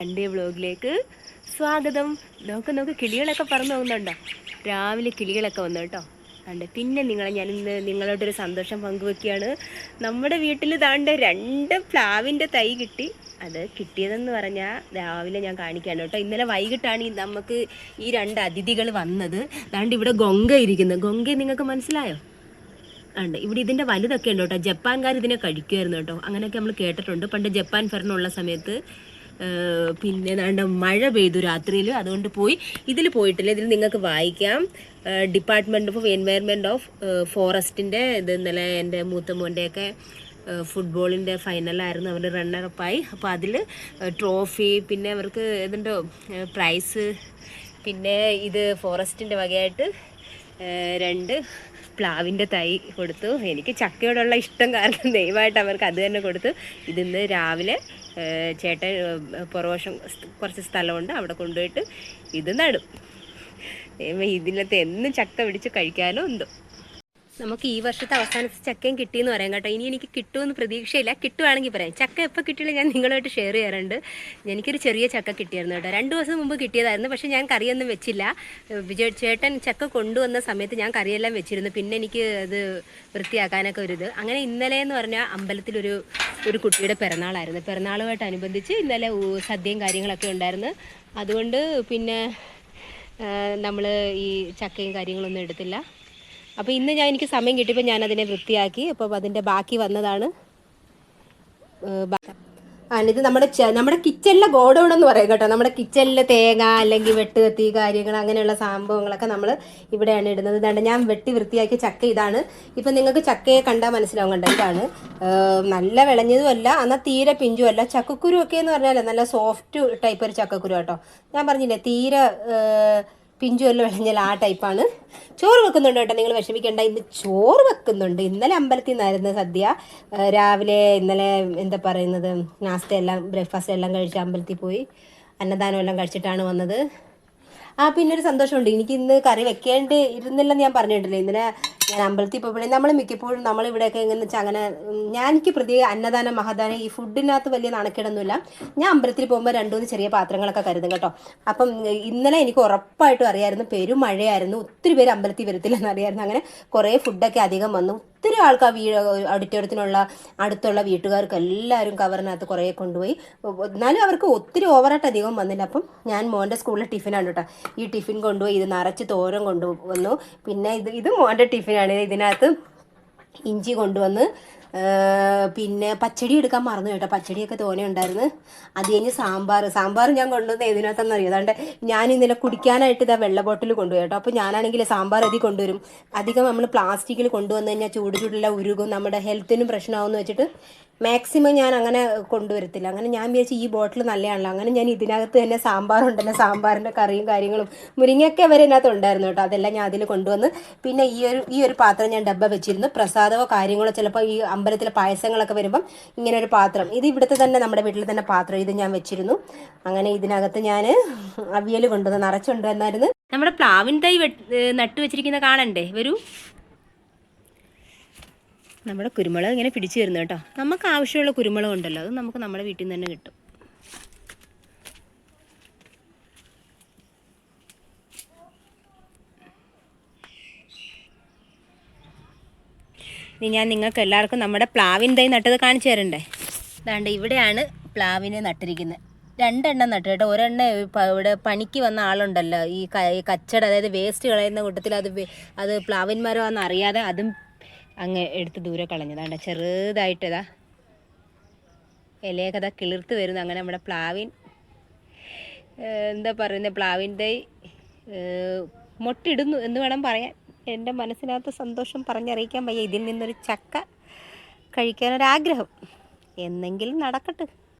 Sunday വ്ലോഗിലേക്ക് സ്വാഗതം. നോക്ക് നോക്ക് കിളികളൊക്കെ പറന്നു പോകുന്നുണ്ടോ? രാവിലെ കിളികളൊക്കെ വന്നു കേട്ടോ. ഉണ്ട് പിന്നെ നിങ്ങളെ ഞാൻ ഇന്ന് നിങ്ങളോടൊരു സന്തോഷം പങ്കുവെക്കുകയാണ്. നമ്മുടെ വീട്ടിൽ താണ്ട് രണ്ട് പ്ലാവിന്റെ തൈ കിട്ടി. അത് കിട്ടിയതെന്ന് പറഞ്ഞാൽ രാവിലെ ഞാൻ കാണിക്കാണ് കേട്ടോ. ഇന്നലെ വൈകിട്ടാണ് ഈ നമുക്ക് ഈ രണ്ട് അതിഥികൾ വന്നത്. താണ്ട് ഇവിടെ ഗൊങ്ക ഇരിക്കുന്നത് ഗൊങ്ക നിങ്ങൾക്ക് മനസ്സിലായോ? ഉണ്ട് ഇവിടെ ഇതിന്റെ വലുതൊക്കെ ഉണ്ട് കേട്ടോ. ജപ്പാൻകാർ ഇതിനെ കഴിക്കുമായിരുന്നു കേട്ടോ. അങ്ങനെയൊക്കെ നമ്മൾ കേട്ടിട്ടുണ്ട്. പണ്ട് ജപ്പാൻ ഭരണമുള്ള സമയത്ത് പിന്നെ ഏതാണ്ട് മഴ പെയ്തു രാത്രിയിൽ അതുകൊണ്ട് പോയി ഇതിൽ പോയിട്ടില്ല. ഇതിൽ നിങ്ങൾക്ക് വായിക്കാം. ഡിപ്പാർട്ട്മെന്റ് ഓഫ് എൻവയൺമെന്റ് ഓഫ് ഫോറസ്റ്റിന്റെ ഇത് ഇന്നലെ എന്റെ മൂത്ത മോന്റെയൊക്കെ ഫുട്ബോളിന്റെ ഫൈനലായിരുന്നു അവർ റണ്ണറപ്പായി അപ്പോൾ അതിൽ ട്രോഫി പിന്നെ അവർക്ക് ഇതിന്റെ പ്രൈസ് പിന്നെ ഇത് ഫോറസ്റ്റിന്റെ വകയായിട്ട് രണ്ട് പ്ലാവിന്റെ തൈ കൊടുത്തു. എനിക്ക് ചക്കയോടുള്ള ഇഷ്ടം കാരണം ദയവായിട്ട് അവർക്ക് അത് തന്നെ കൊടുത്തു. ഇതിന്ന് രാവിലെ ചേട്ടൻ പുറവശം കുറച്ച് സ്ഥലമുണ്ട്. അവിടെ കൊണ്ടുപോയിട്ട് ഇത് നടും. ഇതിനകത്ത് എന്നും ചക്ക പിടിച്ച് കഴിക്കാനോ എന്തോ നമുക്ക് ഈ വർഷത്തെ അവസാനത്തെ ചക്കയും കിട്ടിയെന്ന് പറയാം കേട്ടോ. ഇനി എനിക്ക് കിട്ടുമെന്ന് പ്രതീക്ഷയില്ല. കിട്ടുവാണെങ്കിൽ പറയാം. ചക്ക എപ്പോൾ കിട്ടിയില്ല ഞാൻ നിങ്ങളുമായിട്ട് ഷെയർ ചെയ്യാറുണ്ട്. എനിക്കൊരു ചെറിയ ചക്ക കിട്ടിയായിരുന്നു കേട്ടോ. രണ്ട് ദിവസം മുമ്പ് കിട്ടിയതായിരുന്നു. പക്ഷേ ഞാൻ കറിയൊന്നും വെച്ചില്ല. വിജയ് ചേട്ടൻ ചക്ക കൊണ്ടുവന്ന സമയത്ത് ഞാൻ കറിയെല്ലാം വെച്ചിരുന്നു. പിന്നെ എനിക്ക് അത് വൃത്തിയാക്കാനൊക്കെ ഒരു ഇത്. അങ്ങനെ ഇന്നലെ എന്ന് പറഞ്ഞാൽ അമ്പലത്തിലൊരു ഒരു കുട്ടിയുടെ പിറന്നാളായിരുന്നു. പിറന്നാളുമായിട്ടനുബന്ധിച്ച് ഇന്നലെ സദ്യയും കാര്യങ്ങളൊക്കെ ഉണ്ടായിരുന്നു. അതുകൊണ്ട് പിന്നെ നമ്മൾ ഈ ചക്കയും കാര്യങ്ങളൊന്നും എടുത്തില്ല. അപ്പോൾ ഇന്ന് ഞാൻ എനിക്ക് സമയം കിട്ടിയപ്പോൾ ഞാൻ അതിനെ വൃത്തിയാക്കി. അപ്പോൾ അതിന്റെ ബാക്കി വന്നതാണ് ഇത് നമ്മുടെ നമ്മുടെ കിച്ചണിലെ ഗോഡൗൺ എന്ന് പറയും കേട്ടോ. നമ്മുടെ കിച്ചണിലെ തേങ്ങ അല്ലെങ്കിൽ വെട്ടുകത്തി കാര്യങ്ങൾ അങ്ങനെയുള്ള സംഭവങ്ങളൊക്കെ നമ്മൾ ഇവിടെയാണ് ഇടുന്നത്. ഇതാണ്ട് ഞാൻ വെട്ടി വൃത്തിയാക്കിയ ചക്ക ഇതാണ്. ഇപ്പം നിങ്ങൾക്ക് ചക്കയെ കണ്ടാൽ മനസ്സിലാവും കണ്ടോ? ഇതാണ്. നല്ല വിളഞ്ഞതുമല്ല എന്നാൽ തീരെ പിഞ്ചുമല്ല. ചക്കക്കുരു ഒക്കെ എന്ന് പറഞ്ഞാൽ നല്ല സോഫ്റ്റ് ടൈപ്പ് ഒരു ചക്കക്കുരു കേട്ടോ. ഞാൻ പറഞ്ഞില്ലേ തീരെ ഏഹ് പിഞ്ചു വല്ല വിളഞ്ഞാൽ ആ ടൈപ്പാണ് ചോറ് വെക്കുന്നുണ്ട് കേട്ടോ. നിങ്ങൾ വിഷമിക്കേണ്ട. ഇന്ന് ചോറ് വെക്കുന്നുണ്ട്. ഇന്നലെ അമ്പലത്തിൽ നിന്നായിരുന്നു സദ്യ. രാവിലെ ഇന്നലെ എന്താ പറയുന്നത്? നാസ്ത എല്ലാം ബ്രേക്ക്ഫാസ്റ്റ് എല്ലാം കഴിച്ച് അമ്പലത്തിൽ പോയി. അന്നദാനം എല്ലാം കഴിച്ചിട്ടാണ് വന്നത്. ആ പിന്നെ ഒരു സന്തോഷമുണ്ട്. എനിക്ക് ഇന്ന് കറി വെക്കേണ്ടി ഇരുന്നില്ലെന്ന് ഞാൻ പറഞ്ഞിട്ടില്ലേ? ഇന്നലെ ഞാൻ അമ്പലത്തിൽ പോയി നമ്മൾ മിക്കപ്പോഴും നമ്മൾ ഇവിടെയൊക്കെ എങ്ങനെ വെച്ചാൽ അങ്ങനെ ഞാൻ എനിക്ക് പ്രതി അന്നദാനം മഹാദാനം ഈ ഫുഡിനകത്ത് വലിയ നാണക്കേടൊന്നുമില്ല. ഞാൻ അമ്പലത്തിൽ പോകുമ്പോൾ രണ്ടുമൂന്ന് ചെറിയ പാത്രങ്ങളൊക്കെ കരുതും കേട്ടോ. അപ്പം ഇന്നലെ എനിക്ക് ഉറപ്പായിട്ടും അറിയായിരുന്നു പെരുമഴയായിരുന്നു ഒത്തിരി പേര് അമ്പലത്തിൽ വരത്തില്ലെന്ന് അറിയായിരുന്നു. അങ്ങനെ കുറേ ഫുഡൊക്കെ അധികം വന്നു. ഒത്തിരി ആൾക്കാർ വീട് ഓഡിറ്റോറിയത്തിനുള്ള അടുത്തുള്ള വീട്ടുകാർക്ക് എല്ലാവരും കവറിനകത്ത് കുറേ കൊണ്ടുപോയി. എന്നാലും അവർക്ക് ഒത്തിരി ഓവറായിട്ട് അധികം വന്നില്ല. അപ്പം ഞാൻ മോന്റെ സ്കൂളിലെ ടിഫിനാണ് കേട്ടോ. ഈ ടിഫിൻ കൊണ്ടുപോയി ഇത് നിറച്ച് തോരൻ കൊണ്ടുവന്നു. പിന്നെ ഇത് ഇത് മോന്റെ ടിഫിനാണ്. ഇതിനകത്ത് ഇഞ്ചി കൊണ്ടുവന്ന് പിന്നെ പച്ചടി എടുക്കാൻ മറന്നു കേട്ടോ. പച്ചടിയൊക്കെ തോനെ ഉണ്ടായിരുന്നു. അത് കഴിഞ്ഞ് സാമ്പാർ. സാമ്പാർ ഞാൻ കൊണ്ടുവന്ന് ഏതിനകത്തെന്ന് അറിയാം? അതുകൊണ്ട് ഞാൻ ഇന്നലെ കുടിക്കാനായിട്ട് ഇതാ വെള്ള ബോട്ടിൽ കൊണ്ടുപോയി കേട്ടോ. അപ്പോൾ ഞാനാണെങ്കിൽ സാമ്പാർ അതി കൊണ്ടുവരും. അധികം നമ്മൾ പ്ലാസ്റ്റിക്കിൽ കൊണ്ടുവന്ന് കഴിഞ്ഞാൽ ചൂട് ചൂടുള്ള ഉരുകും. നമ്മുടെ ഹെൽത്തിനും പ്രശ്നമാകുമെന്ന് വെച്ചിട്ട് മാക്സിമം ഞാൻ അങ്ങനെ കൊണ്ടുവരത്തില്ല. അങ്ങനെ ഞാൻ വിചാരിച്ചു ഈ ബോട്ടിൽ നല്ലതാണല്ലോ അങ്ങനെ ഞാൻ ഇതിനകത്ത് തന്നെ സാമ്പാറുണ്ടല്ലോ സാമ്പാറിന്റെ കറിയും കാര്യങ്ങളും മുരിങ്ങയൊക്കെ വരെ ഇതിനകത്ത് ഉണ്ടായിരുന്നു കേട്ടോ. അതെല്ലാം ഞാൻ അതിൽ കൊണ്ടുവന്ന് പിന്നെ ഈ ഒരു ഈ ഒരു പാത്രം ഞാൻ ഡബ്ബ വെച്ചിരുന്നു. പ്രസാദമോ കാര്യങ്ങളോ ചിലപ്പോൾ ഈ അമ്പലത്തിലെ പായസങ്ങളൊക്കെ വരുമ്പം ഇങ്ങനെ ഒരു പാത്രം. ഇത് ഇവിടുത്തെ തന്നെ നമ്മുടെ വീട്ടിൽ തന്നെ പാത്രം. ഇത് ഞാൻ വെച്ചിരുന്നു. അങ്ങനെ ഇതിനകത്ത് ഞാൻ അവിയൽ കൊണ്ടുവന്ന് നിറച്ചുകൊണ്ടുവന്നായിരുന്നു നമ്മുടെ പ്ലാവിൻ തൈ നട്ടു വെച്ചിരിക്കുന്ന കാണണ്ടേ? വരൂ. നമ്മുടെ കുരുമുളക് ഇങ്ങനെ പിടിച്ചു തരുന്നു കേട്ടോ. നമുക്ക് ആവശ്യമുള്ള കുരുമുളക് ഉണ്ടല്ലോ അത് നമുക്ക് നമ്മുടെ വീട്ടിൽ നിന്ന് തന്നെ കിട്ടും. ഇനി ഞാൻ നിങ്ങൾക്ക് എല്ലാവർക്കും നമ്മുടെ പ്ലാവിൻ തൈ നട്ടത് കാണിച്ചു തരണ്ടേ? അതാണ്ട് ഇവിടെയാണ് പ്ലാവിനെ നട്ടിരിക്കുന്നത് രണ്ടെണ്ണം നട്ടു കേട്ടോ. ഒരെണ്ണം ഇവിടെ പണിക്ക് വന്ന ആളുണ്ടല്ലോ. ഈ കച്ചട അതായത് വേസ്റ്റ് കളയുന്ന കൂട്ടത്തിൽ അത് അത് പ്ലാവിൻ മരമാണെന്ന് അറിയാതെ അതും അങ്ങ് എടുത്ത് ദൂരെ കളഞ്ഞതാണ് ചെറുതായിട്ടതാ. ഇലയൊക്കെ അതാ കിളിർത്ത് വരുന്നു. അങ്ങനെ നമ്മുടെ പ്ലാവിൻ എന്താ പറയുന്നത് പ്ലാവിന്റെ മുട്ടിടുന്നു എന്ന് വേണം പറയാൻ. എന്റെ മനസ്സിനകത്ത് സന്തോഷം പറഞ്ഞറിയിക്കാൻ വയ്യ. ഇതിൽ നിന്നൊരു ചക്ക കഴിക്കാനൊരാഗ്രഹം. എന്നെങ്കിലും നടക്കട്ടെ.